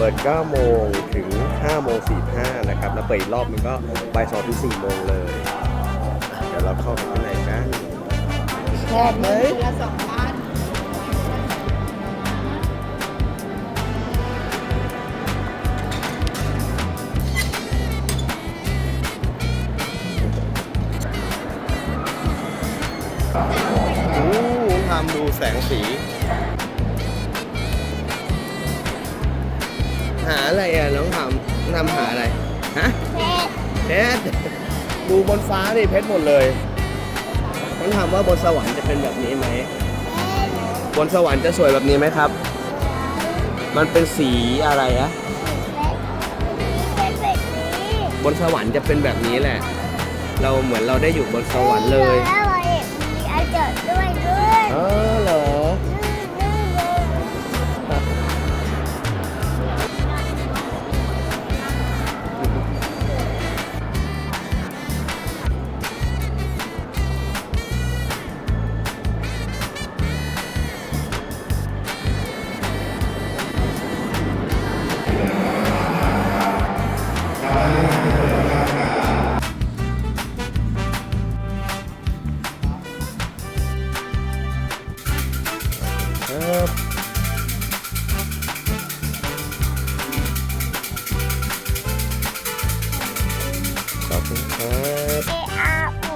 เปิด9โมงถึง5โมง45นะครับ แล้วเปิดอีกรอบมันก็บ่าย2ถึง4โมงเลย เดี๋ยวเราเข้าไปข้างในกันชอบไหมละสองพันโอ้ทำดูแสงสี หาอะไรอะน้องทำทำหาอะไรฮะเพชรดูบนฟ้าดิเพชรหมดเลยต้องถามว่าบนสวรรค์จะเป็นแบบนี้ไหมบนสวรรค์จะสวยแบบนี้ไหมครับ มันเป็นสีอะไรอะบนสวรรค์จะเป็นแบบนี้แหละ เราเหมือนเราได้อยู่บนสวรรค์เลยแล้วเราเห็นมีอาจารย์ด้วยด้วยอ๋อเหรอ ค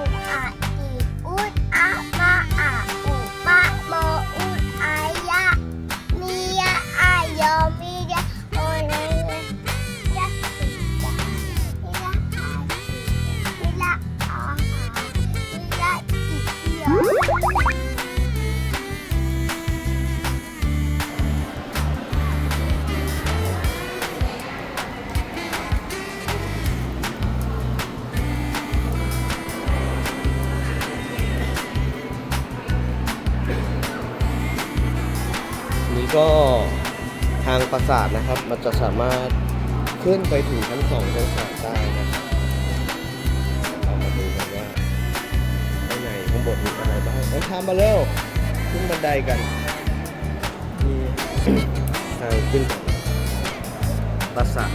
นี่ก็ทางปราสาทนะครับ มันจะสามารถขึ้นไปถึงชั้นสองชั้นสามได้นะครับเรามาดูกันว่าข้างในข้างบนมีอะไรบ้างเอ้ยทามมาเร็วขึ้นบันไดกันมีทางขึ้นปราสาท